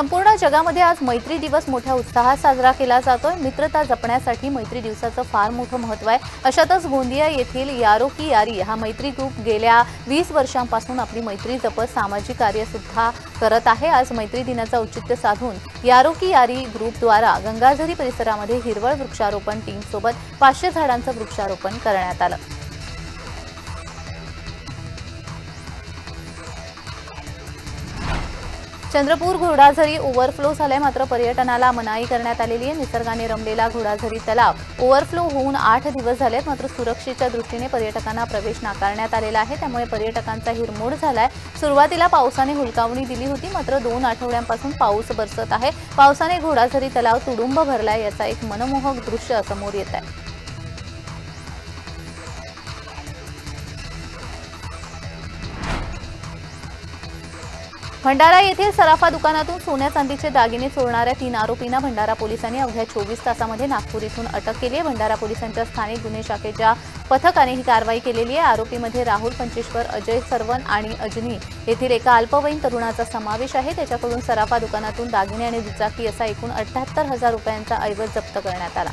संपूर्ण जगामध्ये आज मैत्री दिवस मोठ्या उत्साहात साजरा केला जातोय. मित्रता जपण्यासाठी मैत्री दिवसाचं फार मोठं महत्त्व आहे. अशातच गोंदिया येथील यारो की यारी हा मैत्री ग्रुप गेल्या वीस वर्षांपासून आपली मैत्री जपत सामाजिक कार्य सुद्धा करत आहे. आज मैत्री दिनाचं औचित्य साधून यारो की यारी ग्रुपद्वारा गंगाझरी परिसरामध्ये हिरवळ वृक्षारोपण टीमसोबत पाचशे झाडांचं वृक्षारोपण करण्यात आलं. चंद्रपूर घोडाझरी ओव्हरफ्लो झालाय मात्र पर्यटनाला मनाई करण्यात आलेली आहे. निसर्गाने रमलेला घोडाझरी तलाव ओव्हरफ्लो होऊन आठ दिवस झालेत मात्र सुरक्षेच्या दृष्टीने पर्यटकांना प्रवेश नाकारण्यात आलेला आहे. त्यामुळे पर्यटकांचा हिरमोड झालाय. सुरुवातीला पावसाने हुलकावणी दिली होती मात्र दोन आठवड्यांपासून पाऊस बरसत आहे. पावसाने घोडाझरी तलाव तुडुंब भरलाय याचा एक मनमोहक दृश्य समोर येत आहे. भंडारा येथील सराफा दुकानातून सोन्या चांदीचे दागिने चोरणाऱ्या तीन आरोपींना भंडारा पोलिसांनी अवघ्या चोवीस तासामध्ये नागपूर इथून अटक केली आहे. भंडारा पोलिसांच्या स्थानिक गुन्हे शाखेच्या पथकाने ही कारवाई केलेली आहे. आरोपीमध्ये राहुल पंचेश्वर अजय सरवन आणि अजनी येथील एका अल्पवयीन तरुणाचा समावेश आहे. त्याच्याकडून सराफा दुकानातून दागिने आणि दुचाकी असा एकूण अठ्याहत्तर हजार रुपयांचा ऐवज जप्त करण्यात आला.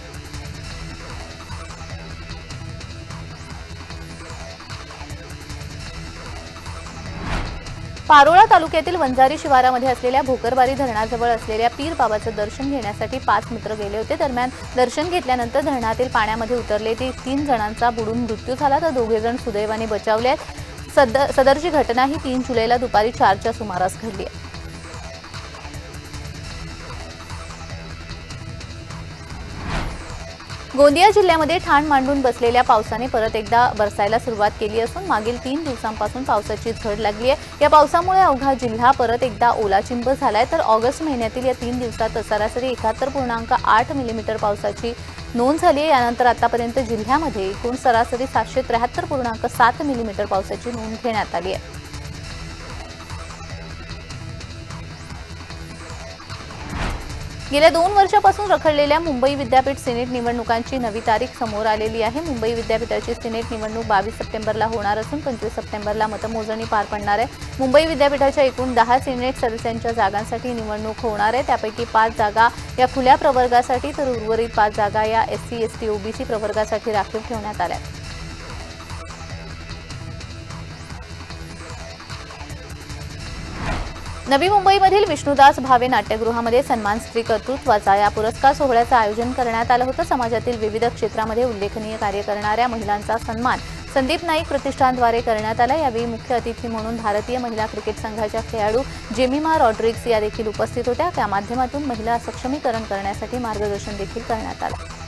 पारोळा तालुक्यातील वंजारी शिवारामध्ये असलेल्या भोकरबारी धरणाजवळ असलेल्या पीर बाबाचं दर्शन घेण्यासाठी पाच मित्र गेले होते. दरम्यान दर्शन घेतल्यानंतर धरणातील पाण्यामध्ये उतरले. ते तीन जणांचा बुडून मृत्यू झाला. तर दोघे जण सुदैवाने बचावले आहेत. सद सदरची घटना ही तीन जुलैला दुपारी चारच्या सुमारास घडली आहे. गोंदिया जिल्ह्यामध्ये ठाण मांडून बसलेल्या पावसाने परत एकदा बरसायला सुरुवात केली असून मागील तीन दिवसांपासून पावसाची झड लागली आहे. या पावसामुळे अवघा जिल्हा परत एकदा ओलाचिंब झालाय. तर ऑगस्ट महिन्यातील या तीन दिवसात सरासरी एकाहत्तर पूर्णांक आठ मिलीमीटर पावसाची नोंद झाली आहे. यानंतर आतापर्यंत जिल्ह्यामध्ये एकूण सरासरी सातशे त्र्याहत्तर पूर्णांक सात मिलीमीटर पावसाची नोंद घेण्यात आली आहे. गेल्या दोन वर्षापासून रखडलेल्या मुंबई विद्यापीठ सिनेट निवडणुकांची नवी तारीख समोर आलेली आहे. मुंबई विद्यापीठाची सिनेट निवडणूक बावीस सप्टेंबरला होणार असून पंचवीस सप्टेंबरला मतमोजणी पार पडणार आहे. मुंबई विद्यापीठाच्या एकूण दहा सिनेट सदस्यांच्या जागांसाठी निवडणूक होणार आहे. त्यापैकी पाच जागा या खुल्या प्रवर्गासाठी तर उर्वरित पाच जागा या S C S T OBC प्रवर्गासाठी राखीव ठेवण्यात आल्या आहेत. नवी मुंबईमधील विष्णुदास भावे नाट्यगृहामध्ये सन्मान स्त्री कर्तृत्वाचा या पुरस्कार सोहळ्याचं आयोजन करण्यात आलं होतं. समाजातील विविध क्षेत्रामध्ये उल्लेखनीय कार्य करणाऱ्या महिलांचा सन्मान संदीप नाईक प्रतिष्ठानद्वारे करण्यात आला. यावेळी मुख्य अतिथी म्हणून भारतीय महिला क्रिकेट संघाच्या खेळाडू जेमिमा रॉड्रिग्स या देखील उपस्थित होत्या. त्या माध्यमातून महिला सक्षमीकरण करण्यासाठी मार्गदर्शन देखील करण्यात आलं.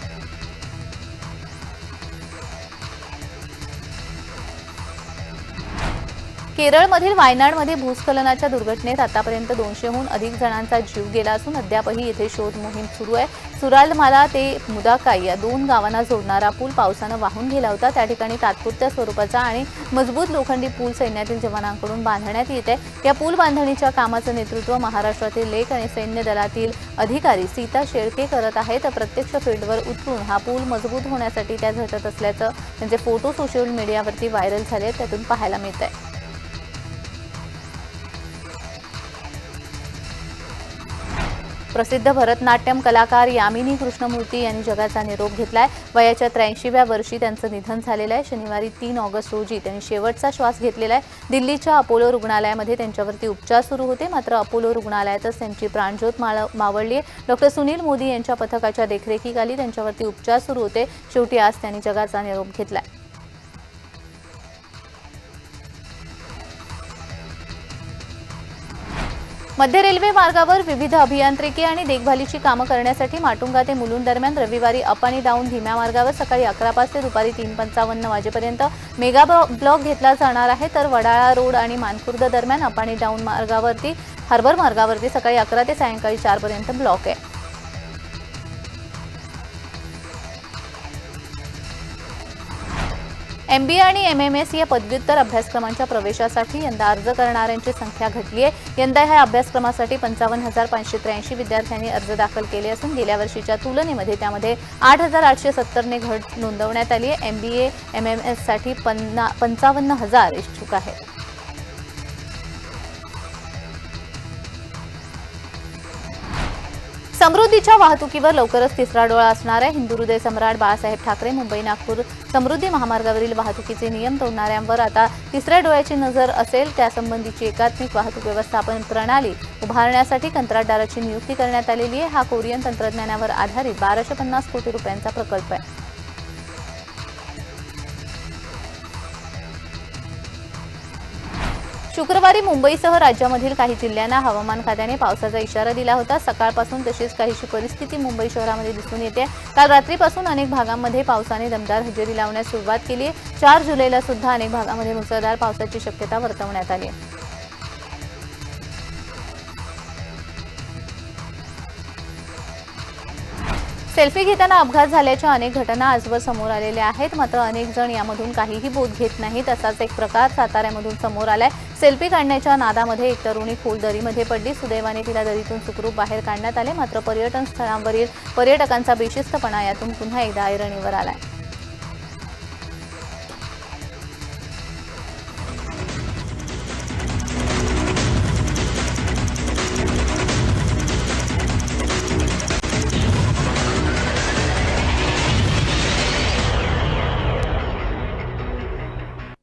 केरळमधील वायनाडमध्ये भूस्खलनाच्या दुर्घटनेत आतापर्यंत दोनशेहून अधिक जणांचा जीव गेला असून अद्यापही येथे शोध मोहीम सुरू आहे. सुरालमाला ते मुदाकाई या दोन गावांना जोडणारा पूल पावसानं वाहून गेला होता. त्या ठिकाणी तात्पुरत्या स्वरूपाचा आणि मजबूत लोखंडी पूल सैन्यातील जवानांकडून बांधण्यात येत. आहे या पूल बांधणीच्या कामाचं नेतृत्व महाराष्ट्रातील लेख आणि सैन्य दलातील अधिकारी सीता शेळके करत आहेत. प्रत्यक्ष फील्डवर उतरून हा पूल मजबूत होण्यासाठी त्या झटत असल्याचं त्यांचे फोटो सोशल मीडियावरती व्हायरल झाले आहेत, त्यातून पाहायला मिळत आहे प्रसिद्ध भरतनाट्यम कलाकार यामिनी कृष्णमूर्ती यांनी जगाचा निरोप घेतलाय. वयाच्या त्र्याऐंशीव्या वर्षी त्यांचं निधन झालेलं आहे. शनिवारी तीन ऑगस्ट रोजी त्यांनी शेवटचा श्वास घेतलेला आहे. दिल्लीच्या अपोलो रुग्णालयामध्ये त्यांच्यावरती उपचार सुरू होते. मात्र अपोलो रुग्णालयातच त्यांची प्राणज्योत माळ मावळली आहे. डॉक्टर सुनील मोदी यांच्या पथकाच्या देखरेखीखाली त्यांच्यावरती उपचार सुरू होते. शेवटी आज त्यांनी जगाचा निरोप घेतलाय. मध्य रेल्वे मार्गावर विविध अभियांत्रिकी आणि देखभालीची कामं करण्यासाठी माटुंगा ते मुलुंड दरम्यान रविवारी अप आणि डाऊन धीम्या मार्गावर सकाळी अकरा पाच ते दुपारी तीन पंचावन्न वाजेपर्यंत मेगा ब्लॉक घेतला जाणार आहे. तर वडाळा रोड आणि मानखुर्द दरम्यान अप आणि डाऊन मार्गावरती हार्बर मार्गावरती सकाळी अकरा ते सायंकाळी चारपर्यंत ब्लॉक आहे. एम बी आणि एम एम एस या पदव्युत्तर अभ्यासक्रमांच्या प्रवेशासाठी यंदा अर्ज करणाऱ्यांची संख्या घटली आहे. यंदा ह्या अभ्यासक्रमासाठी पंचावन्न हजार पाचशे त्र्याऐंशी विद्यार्थ्यांनी अर्ज दाखल केले असून गेल्या वर्षीच्या तुलनेमध्ये त्यामध्ये आठ हजार आठशे सत्तरने घट नोंदवण्यात आली आहे. M B A M M एससाठी पन्ना पंचावन्न हजार इच्छुक आहेत. समृद्धीच्या वाहतुकीवर लवकरच तिसरा डोळा असणाऱ्या हिंदू हृदय सम्राट बाळासाहेब ठाकरे मुंबई नागपूर समृद्धी महामार्गावरील वाहतुकीचे नियम तोडणाऱ्यांवर आता तिसऱ्या डोळ्याची नजर असेल. त्यासंबंधीची एकात्मिक वाहतूक व्यवस्थापन प्रणाली उभारण्यासाठी कंत्राटदाराची नियुक्ती करण्यात आलेली आहे. हा कोरियन तंत्रज्ञानावर आधारित बाराशे पन्नास कोटी रुपयांचा प्रकल्प आहे. शुक्रवारी मुंबईसह राज्यामधील काही जिल्ह्यांना हवामान खात्याने पावसाचा इशारा दिला होता. सकाळपासून तशीच काहीशी परिस्थिती मुंबई शहरामध्ये दिसून येते. काल रात्रीपासून अनेक भागांमध्ये पावसाने दमदार हजेरी लावण्यास सुरुवात केली चार जुलैला सुद्धा अनेक भागामध्ये मुसळधार पावसाची शक्यता वर्तवण्यात आली सेल्फी घेताना अपघात झाल्याच्या अनेक घटना आजवर समोर आलेल्या आहेत. मात्र अनेक जण यामधून काहीही बोध घेत नाहीत असाच एक प्रकार साताऱ्यामधून समोर आलाय. सेल्फी काढण्याच्या नादामध्ये एक तरुणी खोल दरीमध्ये पडली. सुदैवाने तिला दरीतून सुखरूप बाहेर काढण्यात आले. मात्र पर्यटन स्थळांवरील पर्यटकांचा बेशिस्तपणा यातून पुन्हा एकदा ऐरणीवर आलाय.